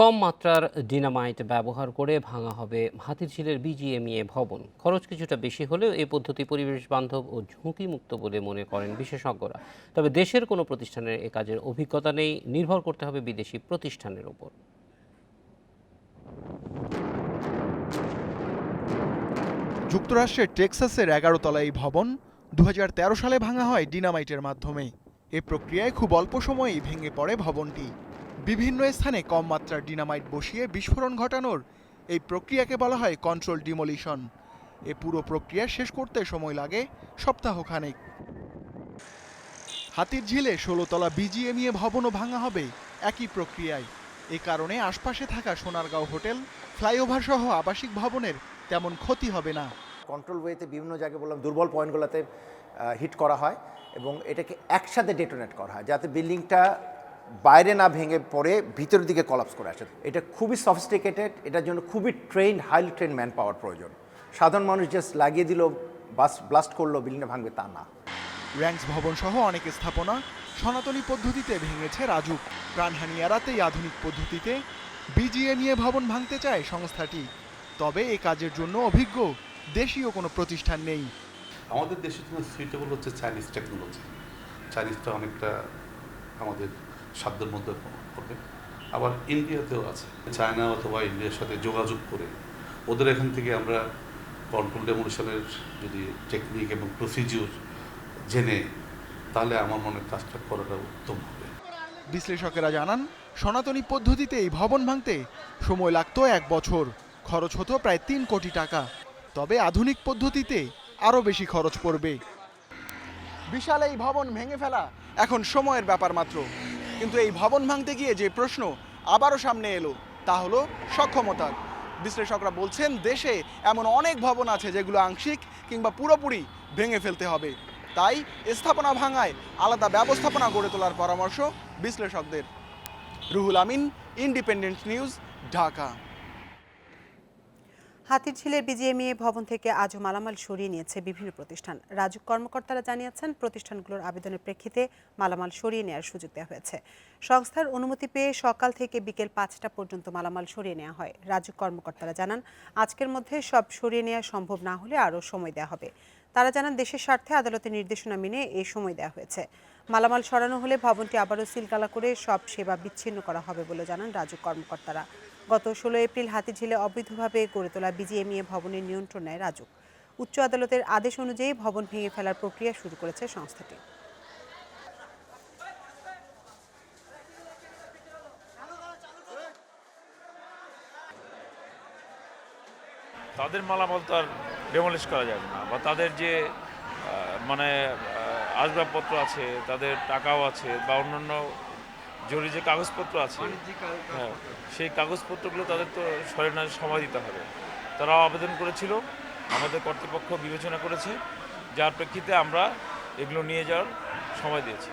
কম মাত্রার ডিনামাইট ব্যবহার করে ভাঙা হবে হাতিরঝিলের বিজিএমইএ ভবন। খরচ কিছুটা বেশি হলেও এই পদ্ধতি পরিবেশ বান্ধব ও ঝুঁকিমুক্ত বলে মনে করেন বিশেষজ্ঞরা। তবে দেশের কোনো প্রতিষ্ঠানের এ কাজের অভিজ্ঞতা নেই, নির্ভর করতে হবে বিদেশি প্রতিষ্ঠানের ওপর। যুক্তরাষ্ট্রের টেক্সাসের এগারো তলা এই ভবন দু হাজার তেরো সালে ভাঙা হয় ডিনামাইটের মাধ্যমে। এ প্রক্রিয়ায় খুব অল্প সময়েই ভেঙে পড়ে ভবনটি। বিভিন্ন স্থানে কম মাত্রার ডিনামাইট বসিয়ে বিস্ফোরণ ঘটানোর এই প্রক্রিয়াকে বলা হয় কন্ট্রোল ডিমোলিশন এ পুরো প্রক্রিয়া শেষ করতে সময় লাগে সপ্তাহখানেক। হাতির ঝিলে ষোলোতলা বিজিএমইএ ভবনও ভাঙা হবে একই প্রক্রিয়ায়। এ কারণে আশপাশে থাকা সোনারগাঁও হোটেল, ফ্লাইওভার সহ আবাসিক ভবনের তেমন ক্ষতি হবে না। কন্ট্রোল ওয়েতে বিভিন্ন জায়গায় বললাম দুর্বল পয়েন্টগুলোতে হিট করা হয় এবং এটাকে একসাথে ডেটোনেট করা হয় যাতে বিল্ডিংটা বাইরে না ভেঙে পড়ে ভিতরের দিকে কলাপস করে আসে। এটা খুবই সফিস্টিকেটেড এটার জন্য খুবই train highly train man power প্রয়োজন। সাধারণ মানুষ জাস্ট লাগিয়ে দিল বাস ব্লাস্ট করল বিল্ডিংটা ভাঙবে তা না। র্যাঙ্কস ভবন সহ অনেক স্থাপনা সনাতনী পদ্ধতিতে ভেঙেছে রাজুক প্রাণহানি এড়াতেই আধুনিক পদ্ধতিতে বিজিএ নিয়ে ভবন ভাঙতে চায় সংস্থাটি। তবে এই কাজের জন্য অভিজ্ঞ দেশীয় কোনো প্রতিষ্ঠান নেই। আমাদের দেশের জন্য সুইটেবল হচ্ছে চাইনিজ টেকনোলজি চাইনিজটা অনেকটা আমাদের সাধ্যের মধ্যে পড়বে। আবার ইন্ডিয়াতেও আছে। চায়না অথবা ইন্ডিয়ার সাথে যোগাযোগ করে ওদের এখান থেকে আমরা কন্ট্রোল ডেমোলিশনের যদি টেকনিক এবং প্রসিজিওর জেনে, তাহলে আমার মনে কাজটা করাটা উত্তম হবে। বিশ্লেষকেরা জানান, সনাতনী পদ্ধতিতে এই ভবন ভাঙতে সময় লাগতো এক বছর। খরচ হতো প্রায় তিন কোটি টাকা। তবে আধুনিক পদ্ধতিতে আরও বেশি খরচ পড়বে। বিশাল এই ভবন ভেঙে ফেলা এখন সময়ের ব্যাপার মাত্র। কিন্তু এই ভবন ভাঙতে গিয়ে যে প্রশ্ন আবারও সামনে এলো, তা হলো সক্ষমতার। বিশ্লেষকরা বলছেন, দেশে এমন অনেক ভবন আছে যেগুলো আংশিক কিংবা পুরোপুরি ভেঙে ফেলতে হবে। তাই স্থাপনা ভাঙায় আলাদা ব্যবস্থাপনা গড়ে তোলার পরামর্শ বিশ্লেষকদের। Ruhul Amin independent news Dhaka. হাতিরঝিলের BGMEA ভবন থেকে আজও মালামাল সরিয়ে নিয়েছে বিভিন্ন প্রতিষ্ঠান। রাজুক কর্মকর্তারা জানিয়েছেন, প্রতিষ্ঠানগুলোর আবেদনের প্রেক্ষিতে মালামাল সরিয়ে নেওয়ার সুযোগ দেওয়া হয়েছে। সংস্থার অনুমতি পেয়ে সকাল থেকে বিকেল পাঁচটা পর্যন্ত মালামাল সরিয়ে নেওয়া হয়। রাজুক কর্মকর্তারা জানান, আজকের মধ্যে সব সরিয়ে নেওয়া সম্ভব না হলে আরও সময় দেওয়া হবে। তারা জানান, দেশের স্বার্থে আদালতের নির্দেশনা মেনে এই সময় দেওয়া হয়েছে। মালামাল সরানো হলে ভবনটি আবারও সিলগালা করে সব সেবা বিচ্ছিন্ন করা হবে বলে জানান রাজুক কর্মকর্তারা। গত ষোলো এপ্রিল হাতিঝিলে অবৈধভাবে গড়ে তোলা বিজিএমইএ ভবনের নিয়ন্ত্রণ নেয় রাজুক উচ্চ আদালতের আদেশ অনুযায়ী ভবন ভেঙে ফেলার প্রক্রিয়া শুরু করেছে সংস্থাটি। তাদের মালামাল তো আর ডেমলিশ করা যাবে না বা তাদের যে মানে আসবাবপত্র আছে তাদের টাকাও আছে বা অন্যান্য জরুরি যে কাগজপত্র আছে হ্যাঁ সেই কাগজপত্রগুলো তাদের তো সরেনা সময় দিতে হবে। তারাও আবেদন করেছিল আমাদের কর্তৃপক্ষ বিবেচনা করেছে যার প্রেক্ষিতে আমরা এগুলো নিয়ে যাওয়ার সময় দিয়েছি।